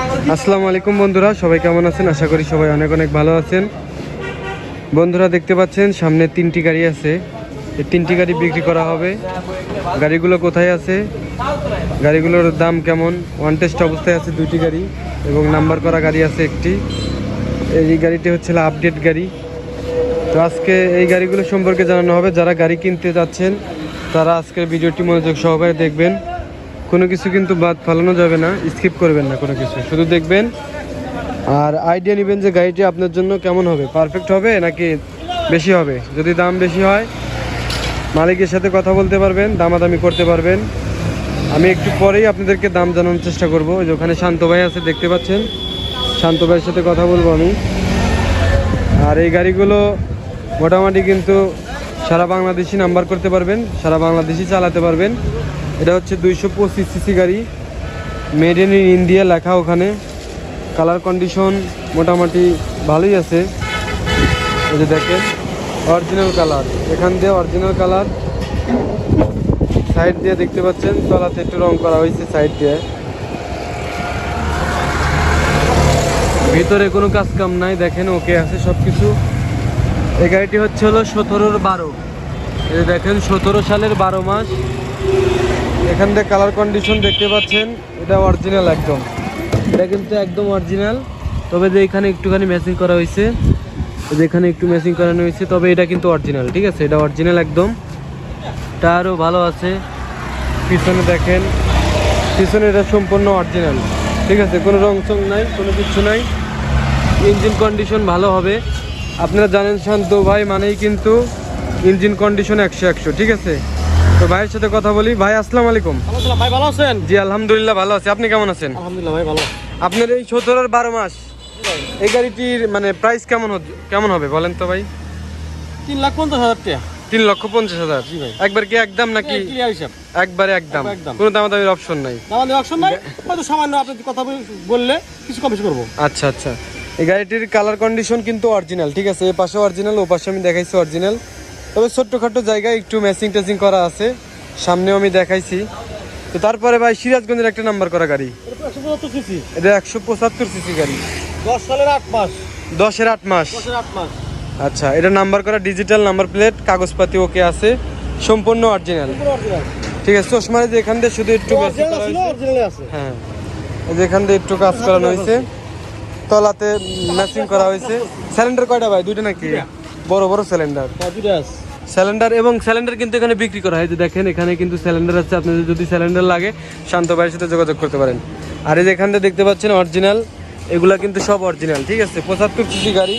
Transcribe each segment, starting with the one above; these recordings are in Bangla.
আসসালামু আলাইকুম বন্ধুরা, সবাই কেমন আছেন? আশা করি সবাই অনেক অনেক ভালো আছেন। বন্ধুরা, দেখতে পাচ্ছেন, সামনে তিনটি গাড়ি আছে। এই তিনটি গাড়ি বিক্রি করা হবে। গাড়িগুলো কোথায় আছে? গাড়িগুলোর দাম কেমন? ওয়ান টেস্ট অবস্থায় আছে দুইটি গাড়ি এবং নাম্বার করা গাড়ি আছে একটি। এই গাড়িটি হচ্ছে আপডেট গাড়ি। তো আজকে এই গাড়িগুলো সম্পর্কে জানানো হবে। যারা গাড়ি কিনতে যাচ্ছেন, তারা আজকের ভিডিওটি মনোযোগ সহকারে দেখবেন। কোনো কিছু কিন্তু বাদ ফালানো যাবে না স্কিপ করবেন না কোনো কিছু। শুধু দেখবেন আর আইডিয়া নেবেন যে গাড়িটি আপনার জন্য কেমন হবে পারফেক্ট হবে নাকি বেশি হবে। যদি দাম বেশি হয়, মালিকের সাথে কথা বলতে পারবেন, দামাদামি করতে পারবেন। আমি একটু পরেই আপনাদেরকে দাম জানানোর চেষ্টা করব। যে ওখানে শান্ত ভাই আছে, দেখতে পাচ্ছেন? শান্ত ভাইয়ের সাথে কথা বলব আমি। আর এই গাড়িগুলো মোটামুটি কিন্তু সারা বাংলাদেশি নাম্বার করতে পারবেন, সারা বাংলাদেশি চালাতে পারবেন। এটা হচ্ছে দুইশো পঁচিশ সিসি গাড়ি। মেড ইন ইন্ডিয়া লেখা ওখানে। কালার কন্ডিশন মোটামুটি ভালোই আছে। যে দেখেন অরিজিনাল কালার এখান দিয়ে অরিজিনাল কালার সাইড দিয়ে দেখতে পাচ্ছেন, তলাতে একটু রং করা হয়েছে সাইড দিয়ে। ভিতরে কোনো কাজ কাম নাই, দেখেন ওকে আছে সব কিছু এই গাড়িটি হচ্ছে হলো সতেরোর বারো। দেখেন, সতেরো সালের বারো মাস। এখান থেকে কালার কন্ডিশন দেখতে পাচ্ছেন, এটা অরিজিনাল একদম। এটা কিন্তু একদম অরিজিনাল তবে যে এখানে একটুখানি ম্যাচিং করা হয়েছে, এই যে এখানে একটু ম্যাচিং করানো হয়েছে, তবে এটা কিন্তু অরিজিনাল ঠিক আছে? এটা অরিজিনাল একদম। টায়ারও ভালো আছে। পিছনে দেখেন, পিছনে এটা সম্পূর্ণ অরিজিনাল ঠিক আছে? কোনো রং চং নাই, কোনো কিছু নাই। ইঞ্জিন কন্ডিশন ভালো হবে। আপনারা জানেন শান্ত ভাই মানেই কিন্তু ইঞ্জিন কন্ডিশন একশো একশো, ঠিক আছে? তো ভাইয়ের সাথে কথা বলি। ভাই আসসালামু আলাইকুম। ভাই ভালো আছেন? জি আলহামদুলিল্লাহ ভালো আছি। আপনি কেমন আছেন? আলহামদুলিল্লাহ ভাই ভালো। আপনার এই সতেরোর বারো মাস এই গাড়িটির মানে প্রাইস কেমন কেমন হবে বলেন তো ভাই? তিন লাখ পঞ্চাশ হাজার টাকা। তিন লক্ষ পঞ্চাশ হাজার। ভাই। একবার কি একদম নাকি একবারে একদম। কোনো অপশন নাই। আমাদের অপশন নাই। হয়তো সামান্য আপনি কথা বল- বললে কিছু কম বেশি করব। আচ্ছা আচ্ছা। এই গাড়িটির কালার কন্ডিশন কিন্তু অরিজিনাল ঠিক আছে? এ পাশে অরিজিনাল ও পাশে আমি দেখাইছি অরিজিনাল তবে ছোট্টখাটো জায়গায় একটু ম্যাচিং ট্যাচিং করা আছে। সামনেও আমি দেখাইছি। তো তারপরে ভাই সিরাজগঞ্জের একটা নাম্বার করা গাড়ি। এটা একশো পঁচাত্তর সিসি গাড়ি। দশ সালের আট মাস। দশের আট মাস। আচ্ছা এটা নাম্বার করা ডিজিটাল নাম্বার প্লেট কাগজপাতি ওকে আছে। সম্পূর্ণ অরিজিনাল ঠিক আছে চশমারে যে এখান দিয়ে শুধু একটু হ্যাঁ এই যে এখান দিয়ে একটু কাজ করানো হয়েছে। তলাতে ম্যাচিং করা হয়েছে। সিলিন্ডার কয়টা ভাই? দুইটা নাকি? বড় বড় সিলিন্ডার সিলিন্ডার এবং সিলিন্ডার কিন্তু এখানে বিক্রি করা হয়। যে দেখেন এখানে কিন্তু সিলিন্ডার আছে। আপনাদের যদি সিলিন্ডার লাগে শান্ত ভাইয়ের সাথে যোগাযোগ করতে পারেন। আর এই যে এখান থেকে দেখতে পাচ্ছেন অরিজিনাল এগুলা কিন্তু সব অরিজিনাল ঠিক আছে? পঁচাত্তর সিসি গাড়ি।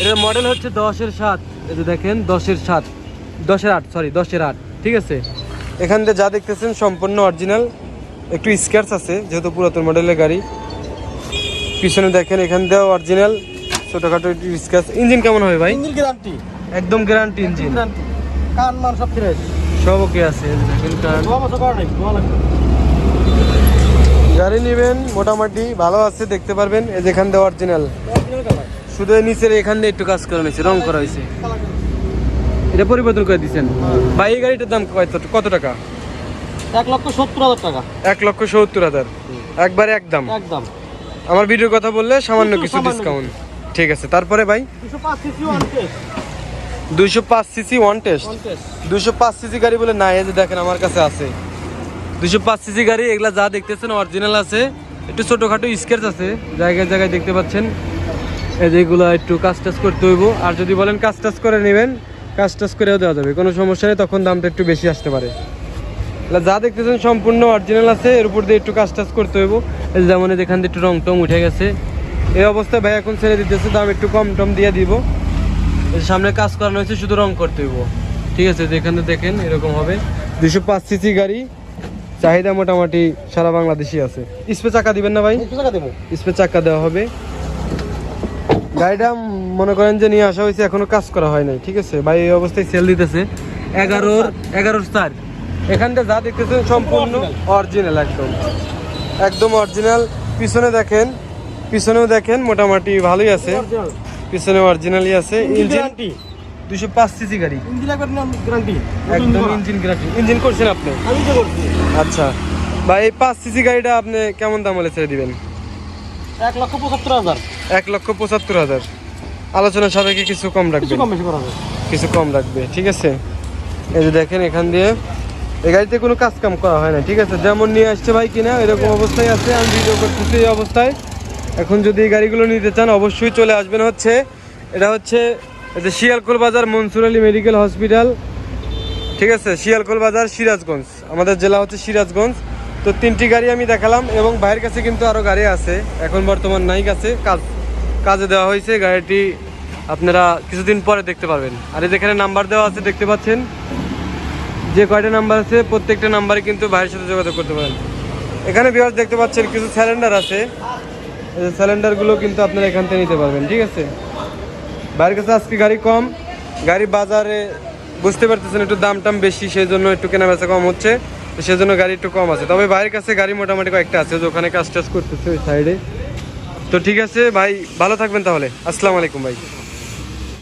এটার মডেল হচ্ছে দশের সাত। এই যে দেখেন দশের সাত। দশের আট সরি দশের আট ঠিক আছে? এখান থেকে যা দেখতেছেন সম্পূর্ণ অরিজিনাল একটু স্ক্যাচ আছে যেহেতু পুরাতন মডেলের গাড়ি। পিছনে দেখেন এখান দিয়েও অরিজিনাল ছোটোখাটো ডিসকাস ইঞ্জিন কেমন হবে ভাই? ইঞ্জিন গ্যারান্টি একদম গ্যারান্টি ইঞ্জিন। গ্যারান্টি কান মান সব ফ্রেশ সব ওকে আছে দেখেন লাগবে। গাড়ি নেবেন মোটামুটি ভালো আছে দেখতে পারবেন। এই যেখান দিয়ে অরিজিনাল শুধু নিচের এখান দিয়ে একটু কাজ করা হয়েছে রং করা হয়েছে। এটা পরিবর্তন করে দিয়েছেন ভাই এই গাড়িটার দাম কত কত টাকা? এক লক্ষ সত্তর হাজার টাকা। এক লক্ষ সত্তর হাজার। একবারে একদম। একদম। আমার ভিডিওর কথা বললে সামান্য কিছু ডিসকাউন্ট ঠিক আছে তারপরে ভাই? দুশো পাঁচ সিসি ওয়ান টেস্ট দুইশো পাঁচ সিসি গাড়ি বলে না এই যে দেখেন আমার কাছে আছে। দুশো পাঁচ সিসি গাড়ি এগুলা যা দেখতেছেন অরিজিনাল আছে। একটু ছোটোখাটো স্কেচ আছে জায়গায় জায়গায় দেখতে পাচ্ছেন। এই যেগুলো একটু কাজ টাজ করতে হইব। আর যদি বলেন কাজ টাজ করে নেবেন কাজ টাজ করেও দেওয়া যাবে। কোনো সমস্যা নেই তখন দামটা একটু বেশি আসতে পারে। এগুলা যা দেখতেছেন সম্পূর্ণ অরিজিনাল আছে। এর উপর দিয়ে একটু কাজ টাজ করতে হইব। এই যেমন এখান দিয়ে একটু রং টং উঠে গেছে। এই অবস্থায় ভাই এখন ছেড়ে দিতেছে দাম একটু কম টম দিয়ে দিব। সামনে কাজ করানো হয়েছে শুধু রং করতে হইব। ঠিক আছে যেখানে দেখেন এরকম হবে। দুশো পাঁচ সিসি গাড়ি চাহিদা মোটামুটি সারা বাংলাদেশি আছে। স্পে চাকা দিবেন না ভাই? স্পে চাকা দেওয়া হবে। গাড়িটা মনে করেন যে নিয়ে আসা হয়েছে এখনও কাজ করা হয় নাই ঠিক আছে? ভাই এই অবস্থায় সেল দিতেছে। এগারোর এগারোর স্টার এখানটা যা দেখতেছেন সম্পূর্ণ অরিজিনাল একদম। একদম অরিজিনাল পিছনে দেখেন পিছনেও দেখেন মোটামুটি ভালোই আছে। পিছনে অরিজিনালি আছে। ইঞ্জিন দুশো পাঁচ সিসি গাড়ি। একদম ইঞ্জিন গ্যারান্টি ইঞ্জিন করছেন আপনি? আচ্ছা। ভাই এই পাঁচ সিসি গাড়িটা আপনি কেমন দাম হলে ছেড়ে দিবেন? এক লক্ষ পঁচাত্তর হাজার। এক লক্ষ পঁচাত্তর হাজার। আলোচনা সাপেক্ষে কিছু কম কিছু কম বেশি কিছু কম রাখবে ঠিক আছে? এই যে দেখেন এখান দিয়ে। এই গাড়িতে কোনো কাজ কাম করা হয় না ঠিক আছে? যেমন নিয়ে আসছে ভাই কিনা এরকম অবস্থায় আছে। আমি ভিডিও করতেছি এই অবস্থায়। এখন যদি এই গাড়িগুলো নিতে চান, অবশ্যই চলে আসবেন হচ্ছে, এটা হচ্ছে যে শিয়ালকোল বাজার মনসুর আলী মেডিকেল হসপিটাল। ঠিক আছে, শিয়ালকোল বাজার সিরাজগঞ্জ, আমাদের জেলা হচ্ছে সিরাজগঞ্জ। তো তিনটি গাড়ি আমি দেখালাম এবং ভাইয়ের কাছে কিন্তু আরও গাড়ি আছে। এখন বর্তমান নাই কাছে কাজ, কাজে দেওয়া হয়েছে। গাড়িটি আপনারা কিছুদিন পরে দেখতে পারবেন। আর এই যেখানে নাম্বার দেওয়া আছে, দেখতে পাচ্ছেন? যে কয়টা নাম্বার আছে, প্রত্যেকটা নাম্বারে কিন্তু ভাইয়ের সাথে যোগাযোগ করতে পারেন। এখানে বিহার দেখতে পাচ্ছেন, কিছু স্যালেন্ডার আছে। স্যালেন্ডারগুলো কিন্তু আপনারা এখান থেকে নিতে পারবেন, ঠিক আছে? বাইরের কাছে আজকে গাড়ি কম, গাড়ি বাজারে বুঝতে পারতেছেন একটু দাম টাম বেশি সেই জন্য একটু কেনা বেচা কম হচ্ছে, সেজন্য গাড়ি একটু কম আছে। তবে বাইরের কাছে গাড়ি মোটামুটি কয়েকটা আছে, যে ওখানে কাজ টাজ করতেছে ওই সাইডে তো ঠিক আছে, ভাই, ভালো থাকবেন তাহলে। আসসালামু আলাইকুম, ভাই।